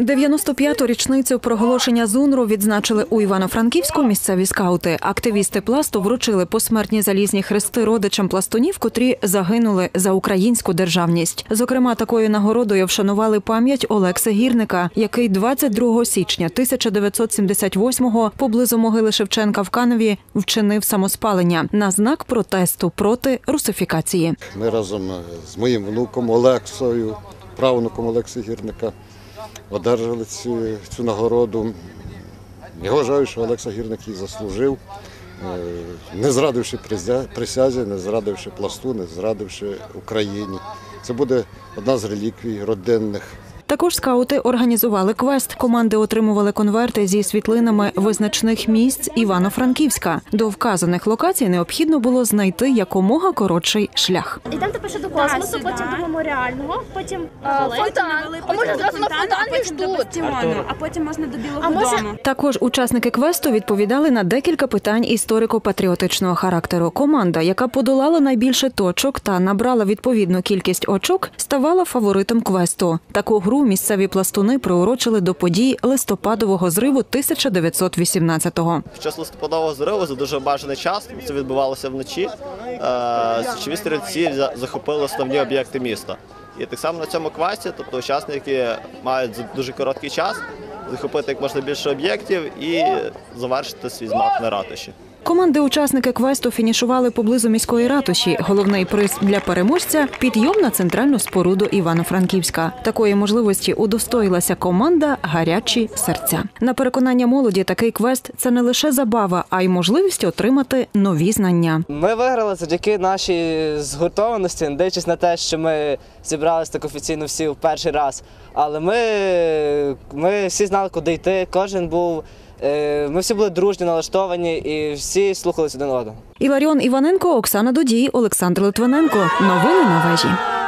95-ту річницю проголошення ЗУНРу відзначили у Івано-Франківську місцеві скаути. Активісти пласту вручили посмертні залізні хрести родичам пластунів, котрі загинули за українську державність. Зокрема, такою нагородою вшанували пам'ять Олекса Гірника, який 22 січня 1978-го поблизу могили Шевченка в Каневі вчинив самоспалення на знак протесту проти русифікації. Ми разом з моїм внуком Олексою, правнуком Олекси Гірника, одержали цю, цю нагороду. Я вважаю, що Олекса Гірник її заслужив, е, не зрадивши присязі, не зрадивши пласту, не зрадивши Україні. Це буде одна з реліквій родинних. Також скаути організували квест. Команди отримували конверти зі світлинами визначних місць Івано-Франківська. До вказаних локацій необхідно було знайти якомога коротший шлях. Йдемо тепер ще до космосу, сюди. потім до меморіального, потім е, Фонтан. фонтан. А може зразу на фонтан а потім до тут? А потім можна до Білого А може- дому. Також учасники квесту відповідали на декілька питань історико-патріотичного характеру. Команда, яка подолала найбільше точок та набрала відповідну кількість очок, ставала фаворитом квесту. Таку гру місцеві пластуни приурочили до подій листопадового зриву 1918-го. Під час листопадового зриву за дуже бажаний час, це відбувалося вночі. е, Січові стрільці захопили основні об'єкти міста. І так само на цьому квесті, тобто учасники мають за дуже короткий час захопити як можна більше об'єктів і завершити свій змаг на ратуші. Команди-учасники квесту фінішували поблизу міської ратуші. Головний приз для переможця підйом на центральну споруду Івано-Франківська. Такої можливості удостоїлася команда Гарячі серця. На переконання молоді, такий квест це не лише забава, а й можливість отримати нові знання. Ми виграли завдяки нашій згуртованості, не дивлячись на те, що ми зібралися так офіційно всі в перший раз. Але ми, ми всі знали, куди йти. Кожен був. Е, Ми всі були дружні, налаштовані і всі слухалися один одного. Іларіон Іваненко, Оксана Додій, Олександр Литвиненко. Новини на вежі.